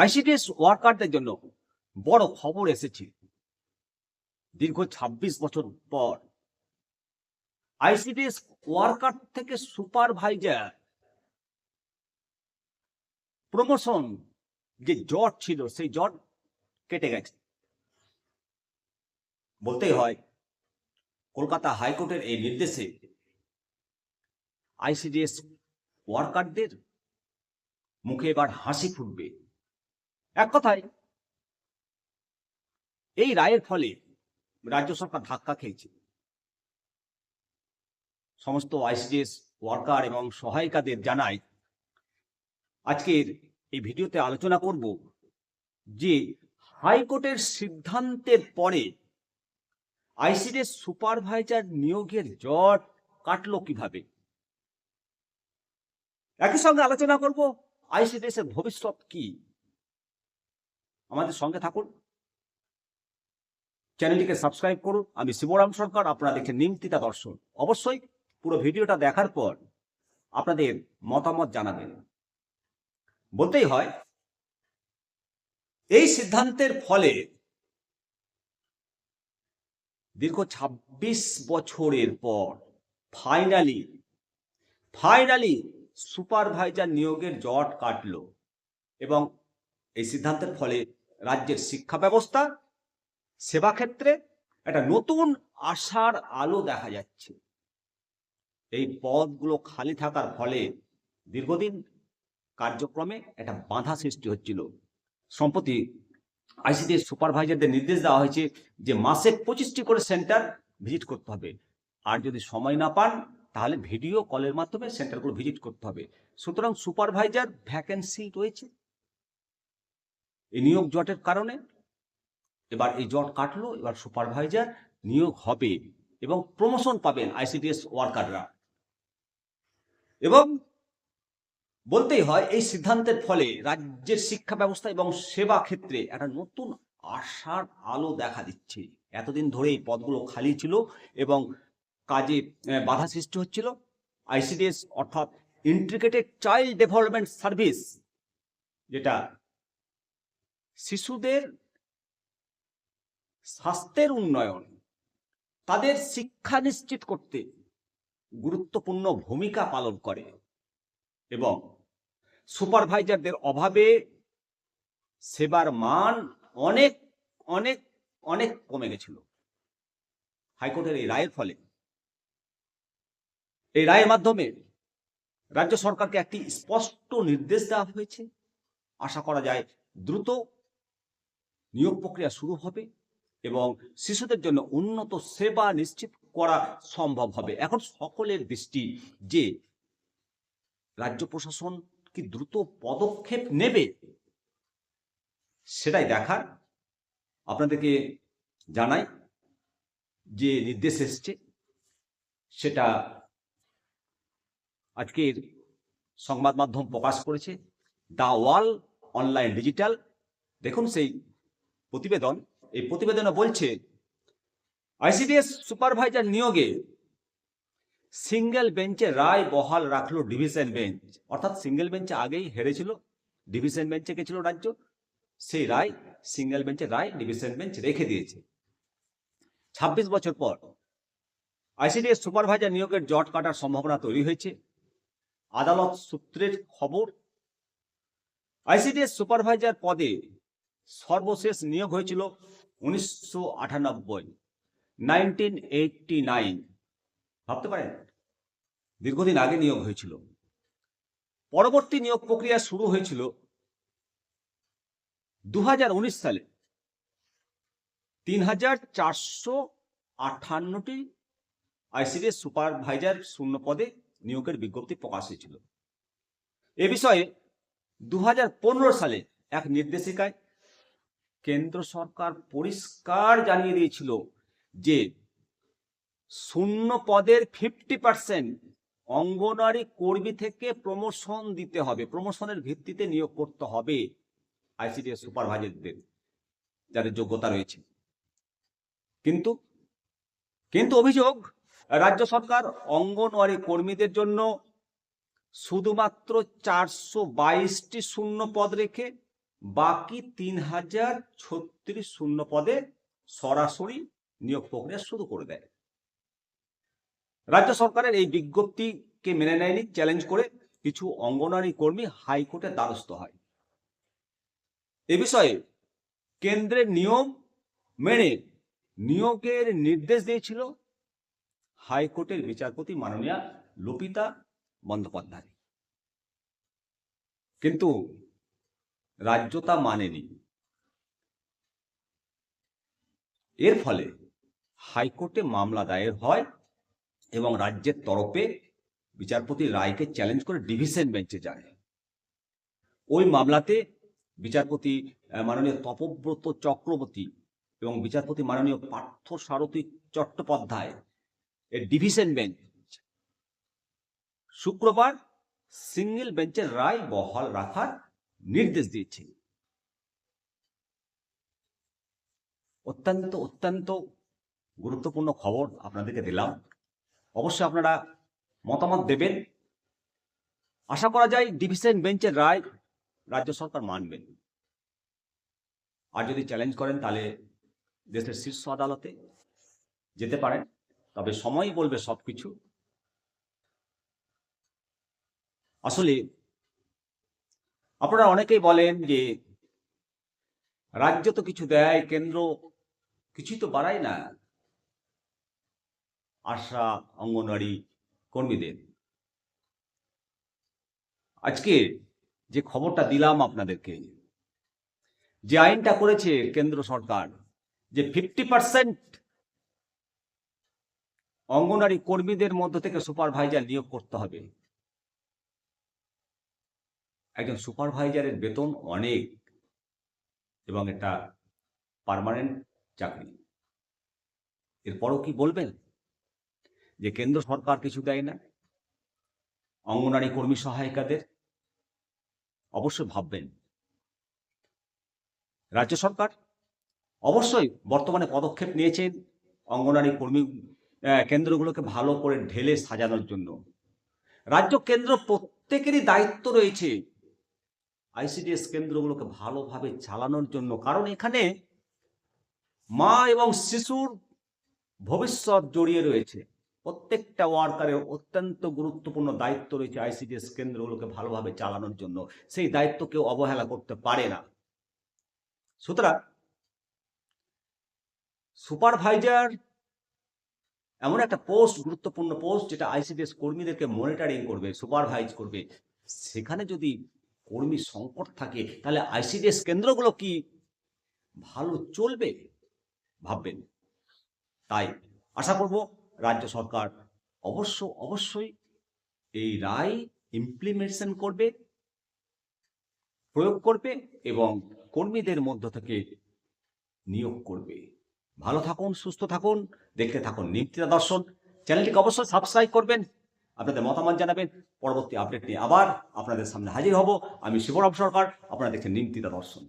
ICDS ওয়ার্কারদের জন্য বড় খবর এসেছে। দীর্ঘ ২৬ বছর পর আইসিডিএস ওয়ার্কার থেকে সুপারভাইজার প্রমোশন যে জট ছিল, সেই জট কেটে গেছে। বলতেই হয়, কলকাতা হাইকোর্টের এই নির্দেশে আইসিডিএস ওয়ার্কারদের মুখে এবার হাসি ফুটবে। এক কথায়, এই রায়ের ফলে রাজ্য সরকার ধাক্কা খেয়েছে। সমস্ত আইসিডিএস ওয়ার্কার এবং সহায়িকাদের জানাই আজকের এই ভিডিওতে আলোচনা করব যে হাইকোর্টের সিদ্ধান্তের পরে আইসিডিএস সুপারভাইজার নিয়োগের জট কাটলো কীভাবে? একই সঙ্গে আলোচনা করব আইসিডিএস এর ভবিষ্যৎ কি? আমাদের সঙ্গে থাকুন। চ্যানেলটিকে সাবস্ক্রাইব করুন। আমি শিবরাম সরকার, আপনারা দেখছেন নিমতিতা দর্শন। অবশ্যই পুরো ভিডিওটা দেখার পর আপনাদের মতামত জানাবেন। বলতেই হয়, এই সিদ্ধান্তের ফলে দীর্ঘ ২৬ বছরের পর ফাইনালি ফাইনালি সুপারভাইজার নিয়োগের জট কাটলো এবং এই সিদ্ধান্তের ফলে রাজ্যের শিক্ষা ব্যবস্থা, সেবা ক্ষেত্রে একটা নতুন আশার আলো দেখা যাচ্ছে। এই পদগুলো খালি থাকার ফলে দীর্ঘদিন কার্যক্রমে একটা বাধা সৃষ্টি হচ্ছিল। সম্প্রতি আইসিডি সুপারভাইজারদের নির্দেশ দেওয়া হয়েছে যে মাসে পঁচিশটি করে সেন্টার ভিজিট করতে হবে। আর যদি সময় না পান, তাহলে ভিডিও কলের মাধ্যমে সেন্টারগুলো ভিজিট করতে হবে। সুতরাং সুপারভাইজার ভ্যাকেন্সি রয়েছে। এই নিয়োগ জটের কারণে। এবার এই জট কাটলো, এবার সুপারভাইজার নিয়োগ হবে এবং প্রমোশন পাবেন আইসিডিএস ওয়ার্কাররা এবং বলতেই হয়, এই সিদ্ধান্তের ফলে রাজ্যের শিক্ষা ব্যবস্থা এবং সেবা ক্ষেত্রে একটা নতুন আশার আলো দেখা দিচ্ছে। এতদিন ধরে এই পদগুলো খালি ছিল এবং কাজে বাধা সৃষ্টি হচ্ছিল। আইসিডিএস অর্থাৎ ইন্টিগ্রেটেড চাইল্ড ডেভেলপমেন্ট সার্ভিস যেটা শিশুদের স্বাস্থ্যের উন্নয়ন, তাদের শিক্ষা নিশ্চিত করতে গুরুত্বপূর্ণ ভূমিকা পালন করে এবং সুপারভাইজারদের অভাবে সেবার মান অনেক অনেক অনেক কমে গেছিল। হাইকোর্টের এই রায়ের ফলে। এই রায়ের মাধ্যমে রাজ্য সরকারকে একটি স্পষ্ট নির্দেশ দেওয়া হয়েছে। আশা করা যায় দ্রুত নিয়োগ প্রক্রিয়া শুরু হবে এবং শিশুদের জন্য উন্নত সেবা নিশ্চিত করা সম্ভব হবে। এখন সকলের দৃষ্টি যে রাজ্য প্রশাসন কি দ্রুত পদক্ষেপ নেবে সেটাই দেখার আপনাদেরকে জানাই যে নির্দেশ এসছে, সেটা আজকের সংবাদ মাধ্যম প্রকাশ করেছে। The wall online digital. দেখুন সেই প্রতিবেদন, এই প্রতিবেদনে বলছে আইসিডিএস সুপারভাইজার নিয়োগে সিঙ্গেল বেঞ্চে রায় বহাল রাখল ডিভিশন বেঞ্চ অর্থাৎ সিঙ্গেল বেঞ্চে আগেই হেরেছিল ডিভিশন বেঞ্চে গেছিল রাজ্য, সেই রায় সিঙ্গেল বেঞ্চে রায় ডিভিশন বেঞ্চ রেখে দিয়েছে। ছাব্বিশ বছর পর আইসিডিএস সুপারভাইজার নিয়োগের জট কাটার সম্ভাবনা তৈরি হয়েছে। আদালত সূত্রের খবর আইসিডিএস সুপারভাইজার পদে সর্বশেষ নিয়োগ হয়েছিল উনিশশো আটানব্বই নাইনটিন নাইন ভাবতে পারেন, দীর্ঘদিন আগে নিয়োগ হয়েছিল। পরবর্তী নিয়োগ প্রক্রিয়া শুরু হয়েছিল দু হাজার উনিশ সালে। তিন হাজার চারশো আটান্নটি আইসিডিএস সুপারভাইজার শূন্য পদে নিয়োগের বিজ্ঞপ্তি প্রকাশ হয়েছিল। এ বিষয়ে দু হাজার পনেরো সালে এক নির্দেশিকায় কেন্দ্র সরকার পরিষ্কার জানিয়ে দিয়েছিল যে শূন্য পদের ফিফটি পার্সেন্ট অঙ্গনারী কর্মী থেকে প্রমোশন দিতে হবে। প্রমোশনের ভিত্তিতে নিয়োগ করতে হবে আইসিডিএস সুপারভাইজারদের যাদের যোগ্যতা রয়েছে। কিন্তু কিন্তু অভিযোগ, রাজ্য সরকার অঙ্গনওয়াড়ি কর্মীদের জন্য শুধুমাত্র চারশো বাইশটি শূন্য পদ রেখে বাকি তিন হাজার ছত্রিশ শূন্য পদে সরাসরি নিয়োগ প্রক্রিয়া শুরু করে দেয়। রাজ্য সরকারের এই বিজ্ঞপ্তিকে মেনে নেয়নি চ্যালেঞ্জ করে কিছু অঙ্গনারী কর্মী হাইকোর্টের দ্বারস্থ হয়। এ বিষয়ে কেন্দ্রের নিয়ম মেনে নিয়োগের নির্দেশ দিয়েছিল হাইকোর্টের বিচারপতি মাননীয়া লোপিতা বন্দ্যোপাধ্যায়। কিন্তু রাজ্য তা মানেনি। এর ফলে হাইকোর্টে মামলা দায়ের হয় এবং রাজ্যের তরফে বিচারপতি রায়কে চ্যালেঞ্জ করে ডিভিশন বেঞ্চে যায়। ওই মামলাতে বিচারপতি মাননীয় তপব্রত চক্রবর্তী এবং বিচারপতি মাননীয় পার্থ সারথী চট্টোপাধ্যায় এর ডিভিশন বেঞ্চ। শুক্রবার সিঙ্গেল বেঞ্চের রায় বহাল রাখার নির্দেশ দিয়েছে। অত্যন্ত অত্যন্ত গুরুত্বপূর্ণ খবর আপনাদেরকে দিলাম। অবশ্যই আপনারা মতামত দেবেন। আশা করা যায় ডিভিশন বেঞ্চের রায় রাজ্য সরকার মানবেন। আর যদি চ্যালেঞ্জ করেন, তাহলে দেশের শীর্ষ আদালতে যেতে পারেন। তবে সময় বলবে সবকিছু। আসলে আপনারা অনেকেই বলেন যে রাজ্য তো কিছু দেয়, কেন্দ্র কিছুই তো বাড়ায় না। আশা, অঙ্গনওয়াড়ি কর্মীদের। আজকে যে খবরটা দিলাম আপনাদেরকে, যে আইনটা করেছে কেন্দ্র সরকার, যে ফিফটি পার্সেন্ট অঙ্গনারী কর্মীদের মধ্য থেকে সুপারভাইজার নিয়োগ করতে হবে। একজন সুপারভাইজারের বেতন অনেক এবং এটা পার্মানেন্ট চাকরি। এরপরও কি বলবেন? যে কেন্দ্র সরকার কিছু দেয় না? অঙ্গনারী কর্মী সহায়িকাদের? অবশ্যই ভাববেন। রাজ্য সরকার অবশ্যই বর্তমানে পদক্ষেপ নিয়েছেন অঙ্গনারী কর্মী কেন্দ্রগুলোকে ভালো করে ঢেলে সাজানোর জন্য। রাজ্য কেন্দ্র প্রত্যেকেরই দায়িত্ব রয়েছে আইসিডিএস কেন্দ্রগুলোকে ভালোভাবে চালানোর জন্য। কারণ এখানে মা এবং শিশুর ভবিষ্যৎ জড়িয়ে রয়েছে। প্রত্যেকটা ওয়ার্কারের অত্যন্ত গুরুত্বপূর্ণ দায়িত্ব রয়েছে আইসিডিএস কেন্দ্রগুলোকে ভালোভাবে চালানোর জন্য। সেই দায়িত্ব কেউ অবহেলা করতে পারে না। সুতরাং সুপারভাইজার এমন একটা পোস্ট, গুরুত্বপূর্ণ পোস্ট, যেটা আইসিডিএস কর্মীদেরকে মনিটরিং করবে, সুপারভাইজ করবে। সেখানে যদি কর্মী সংকট থাকে, তাহলে আইসিডিএস কেন্দ্রগুলো কি ভালো চলবে? ভাববেন। তাই আশা করব রাজ্য সরকার অবশ্য অবশ্যই এই রায় ইমপ্লিমেন্টেশন করবে, প্রয়োগ করবে এবং কর্মীদের মধ্য থেকে নিয়োগ করবে। ভালো থাকুন, সুস্থ থাকুন, দেখতে থাকুন নিমতিতা দর্শন চ্যানেলটিকে অবশ্যই সাবস্ক্রাইব করবেন। আপনাদের মতামত জানাবেন। পরবর্তী আপডেট নিয়ে আবার আপনাদের সামনে হাজির হব। আমি শিবরাম সরকার, আপনারা দেখছেন নিমতিতা দর্শন।